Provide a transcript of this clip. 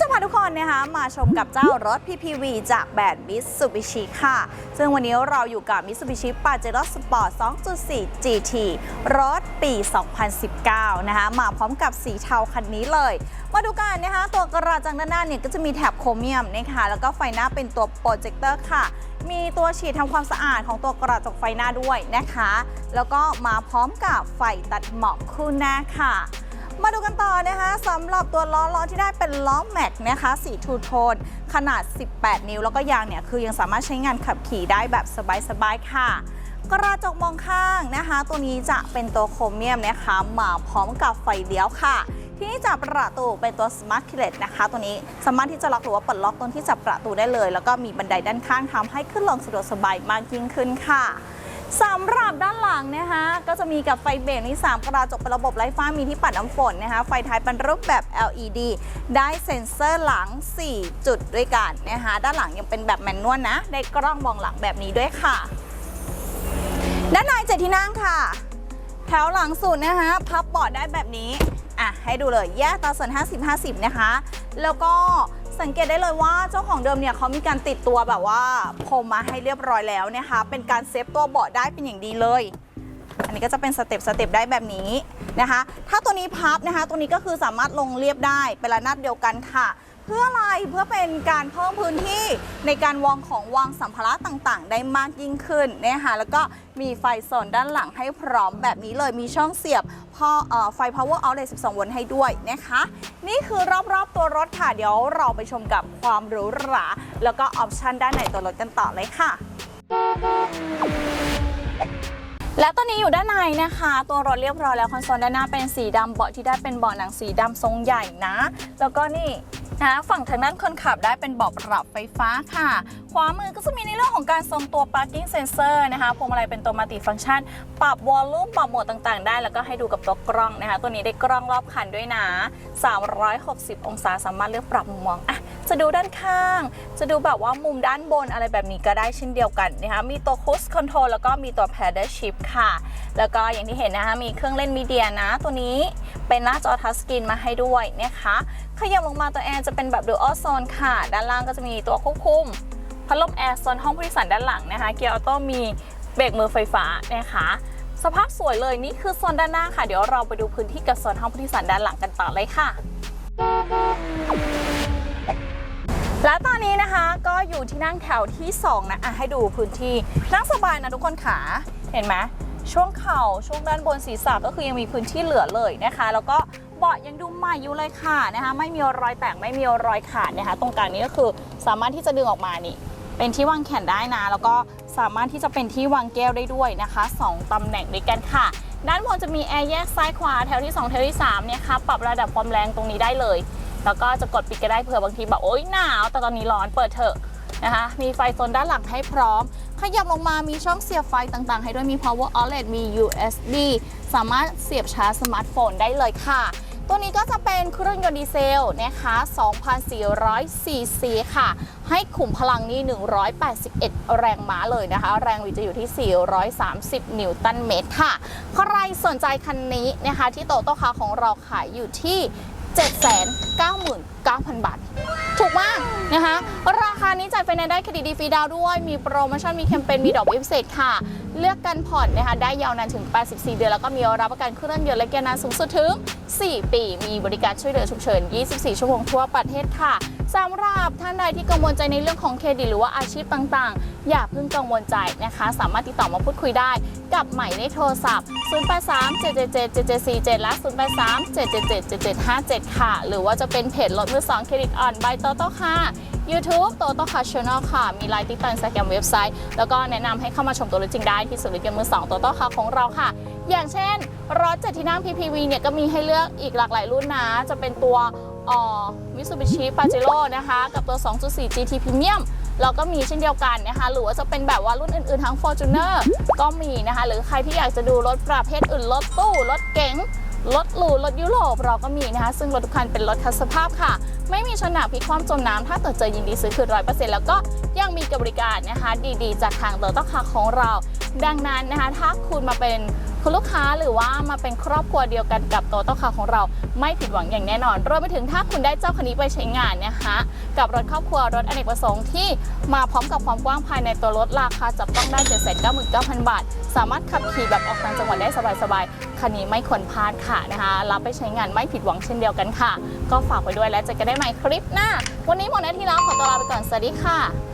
จะพาทุกคนนะคะมาชมกับเจ้ารถ PPV จากแบรนด์ Mitsubishi ค่ะ ซึ่งวันนี้เราอยู่กับ Mitsubishi Pajero Sport 2.4 GT รถปี 2019 นะคะ มาพร้อมกับสีเทาคันนี้เลย มาดูกันนะคะ ตัวกระจังด้านหน้าเนี่ยก็จะมีแถบโครเมียมนะคะแล้วก็ไฟหน้าเป็นตัวโปรเจคเตอร์ค่ะมีตัวฉีดทำความสะอาดของตัวกระจกไฟหน้าด้วยนะคะ แล้วก็มาพร้อมกับไฟตัดหมอกคู่หน้าค่ะ มาดูกันต่อนะคะสำหรับตัวล้อล้อที่ได้เป็นล้อแม็กนะคะสีทูโทนขนาด 18 นิ้ว แล้วก็ยางเนี่ยคือยังสามารถใช้งานขับขี่ได้แบบสบายๆค่ะกระจกมองข้างนะคะ ตัวนี้จะเป็นตัวโครเมียมนะคะมาพร้อมกับไฟเลี้ยวค่ะ ที่นี่จับประตูเป็นตัว Smart k i l l e t นะคะ ตัวนี้สามารถที่จะล็อกหรือว่าปลดล็อกตรงที่จับประตูได้เลย แล้วก็มีบันไดด้านข้างทำให้ขึ้นลงสะดวกสบายมากยิ่งขึ้นค่ะ สำหรับด้านหลังนะคะก็จะมีกับไฟเบรกนี่3กระจกเป็นระบบไร้ฟ้ามีที่ปัดน้ำฝนนะคะไฟท้ายเป็นรูปแบบ LED ได้เซ็นเซอร์หลัง 4 จุดด้วยกันนะคะด้านหลังยังเป็นแบบแมนนวลนะ ได้กล้องมองหลังแบบนี้ด้วยค่ะ ด้านในเจ็ดที่นั่งค่ะ แถวหลังสุดนะคะพับเบาะได้แบบนี้อะให้ดูเลยแยกตาส่วน 50 50 นะคะ แล้วก็ สังเกตได้เลยว่าเจ้าของเดิมเนี่ยเขามีการติดตัวแบบว่าพรมมาให้เรียบร้อยแล้วนะคะเป็นการเซฟตัวเบาะได้เป็นอย่างดีเลย อันนี้ก็จะเป็นสเต็ปสเต็ปได้แบบนี้นะคะ ถ้าตัวนี้พับนะคะ ตัวนี้ก็คือสามารถลงเรียบได้เป็นระนาบเดียวกันค่ะ พื่ออะไรเพื่อเป็นการเพิ่มพื้นที่ในการวางของวางสัมภาระต่างๆ ได้มากยิ่งขึ้นนะคะแล้วก็มีไฟโซนด้านหลังให้พร้อมแบบนี้เลยมีช่องเสียบพอเอ่อไฟ power outlet 12 โวลต์ให้ด้วยนะคะ นี่คือรอบๆตัวรถค่ะ เดี๋ยวเราไปชมกับความหรูหรา แล้วก็ออปชันด้านในตัวรถกันต่อเลยค่ะและตอนนี้อยู่ด้านในนะคะ ตัวรถเรียบร้อยแล้วคอนโซลด้านหน้าเป็นสีดำเบาะที่ได้เป็นเบาะหนังสีดำทรงใหญ่นะ แล้วก็นี่ นะฝั่งทางด้านคนขับได้เป็นเบาะปรับไฟฟ้าค่ะ ขวามือก็จะมีในเรื่องของการทรงตัว parking sensor นะคะพวงมาลัยเป็นตัวมัลติฟังก์ชัน ปรับวอลลุ่มปรับโหมดต่างๆ ได้ แล้วก็ให้ดูกับตัวกล้องนะคะ ตัวนี้ได้กล้องรอบคันด้วยนะ 360 องศาสามารถเลือกปรับมุมมองอะ จะดูด้านข้าง จะดูแบบว่ามุมด้านบนอะไรแบบนี้ก็ได้เช่นเดียวกันนะคะมีตัว cruise control แล้วก็มีตัว pedal shift ค่ะ แล้วก็อย่างที่เห็นนะคะมีเครื่องเล่นมีเดียนะ ตัวนี้เป็นหน้าจอทัชสกรีนมาให้ด้วยนะคะขยับลงมาตัวแอร์จะเป็นแบบ dual zone ค่ะ ด้านล่างก็จะมีตัวควบคุมพัดลมแอร์โซนห้องผู้โดยสารด้านหลังนะคะ เกียร์ออโต้มีเบรกมือไฟฟ้านะคะ สภาพสวยเลยนี่คือโซนด้านหน้าค่ะ เดี๋ยวเราไปดูพื้นที่กับโซนห้องผู้โดยสารด้านหลังกันต่อเลยค่ะ และตอนนี้นะคะก็อยู่ที่นั่งแถวที่2นะอะให้ดูพื้นที่นั่งสบายนะทุกคนขาเห็นไหมช่วงเข่าช่วงด้านบนศีรษะก็คือยังมีพื้นที่เหลือเลยนะคะ แล้วก็เบาะยังดูใหม่อยู่เลยค่ะนะคะไม่มีรอยแตกไม่มีรอยขาดนะคะ ตรงกลางนี้ก็คือสามารถที่จะดึงออกมานี่เป็นที่วางแขนได้นะ แล้วก็สามารถที่จะเป็นที่วางแก้วได้ด้วยนะคะสองตำแหน่งด้วยกันค่ะ ด้านบนจะมีแอร์แยกซ้ายขวาแถวที่ 2 แถวที่3เนี่ยค่ะปรับระดับความแรงตรงนี้ได้เลย แล้วก็จะกดปิดก็ได้เผื่อบางทีแบบโอ๊ยหนาว แต่ตอนนี้ร้อนเปิดเถอะนะคะ มีไฟโซนด้านหลังให้พร้อม ขยับลงมามีช่องเสียบไฟต่างๆ ให้ด้วยมี power outlet มี USB สามารถเสียบชาร์จสมาร์ทโฟนได้เลยค่ะ ตัวนี้ก็จะเป็นเครื่องยนต์ดีเซลนะคะ2,400ซีซีค่ะ ให้ขุมพลังนี่ 181 แรงม้าเลยนะคะ แรงวิจะอยู่ที่ 430 นิวตันเมตรค่ะ ใครสนใจคันนี้นะคะ ที่โตโต้คาของเราขายอยู่ที่ 799,000 บาท ถูกมากนะคะ ราคานี้จ่ายไฟแนนซ์ได้เครดิตดีฟรีดาวด้วย มีโปรโมชั่น มีแคมเปญ มีดอกเบี้ยพิเศษค่ะ เลือกกันผ่อนนะคะ ได้ยาวนานถึง 84 เดือน แล้วก็มีรับประกันเครื่องยนต์และแกียร์นานสูงสุดถึง 4 ปี มีบริการช่วยเหลือฉุกเฉิน 24 ชั่วโมงทั่วประเทศค่ะ สำหรับท่านใดที่กังวลใจในเรื่องของเครดิตหรือว่าอาชีพต่างๆ อย่าเพิ่งกังวลใจนะคะ สามารถติดต่อมาพูดคุยได้ กับหมายเลขโทรศัพท์ 083 777 7747 และ 083 777 7757 ค่ะ หรือว่าจะเป็นเพจลดมือสองเครดิตอ่อน by โตโต้ค่ะ YouTube โตโต้คาชแนลค่ะ มีไลน์ติ๊กต็อกสแกมเว็บไซต์ แล้วก็แนะนำให้เข้ามาชมตัวรถจริงได้ที่ศูนย์บริการมือสองโตโต้คาของเราค่ะ อย่างเช่นรถเจ็ดที่นั่ง PPV เนี่ยก็มีให้เลือกอีกหลากหลายรุ่นนะ จะเป็นตัว มิสูบิชิปาเจโร่นะคะ กับตัว 2.4 GT Premium เราก็มีเช่นเดียวกันนะคะ หรือว่าจะเป็นแบบว่ารุ่นอื่นๆ ทั้ง Fortuner ก็มีนะคะ หรือใครที่อยากจะดูรถประเภทอื่น รถตู้ รถเก๋งรถหรูรถยุโรปเราก็มีนะคะ ซึ่งรถทุกคันเป็นรถคัสภาพค่ะ ไม่มีชนหนักพลิกความจมน้ำถ้าตรวเจอยินดีซื้อคืนร้อยเปอร์เซ็นต์แล้วก็ยังมีบริการนะคะ ดีๆ จากทางโตโต้คาของเรา ดังนั้นนะคะ ถ้าคุณมาเป็นคุณลูกค้าหรือว่ามาเป็นครอบครัวเดียวกันกับโตโต้คาของเราไม่ผิดหวังอย่างแน่นอนรวมไปถึงถ้าคุณได้เจ้าคันนี้ไปใช้งานนะคะ กับรถครอบครัวรถอเนกประสงค์ที่มาพร้อมกับความกว้างภายในตัวรถราคาจับต้องได้799,000 บาท สามารถขับขี่แบบออกต่างจังหวัดได้สบายๆ คันนี้ไม่ควรพลาดค่ะนะคะรับไปใช้งานไม่ผิดหวังเช่นเดียวกันค่ะ ก็ฝากไว้ด้วยและเจอกันได้ใหม่คลิปหน้า วันนี้หมดหน้าที่แล้วขอตัวลาไปก่อนสวัสดีค่ะ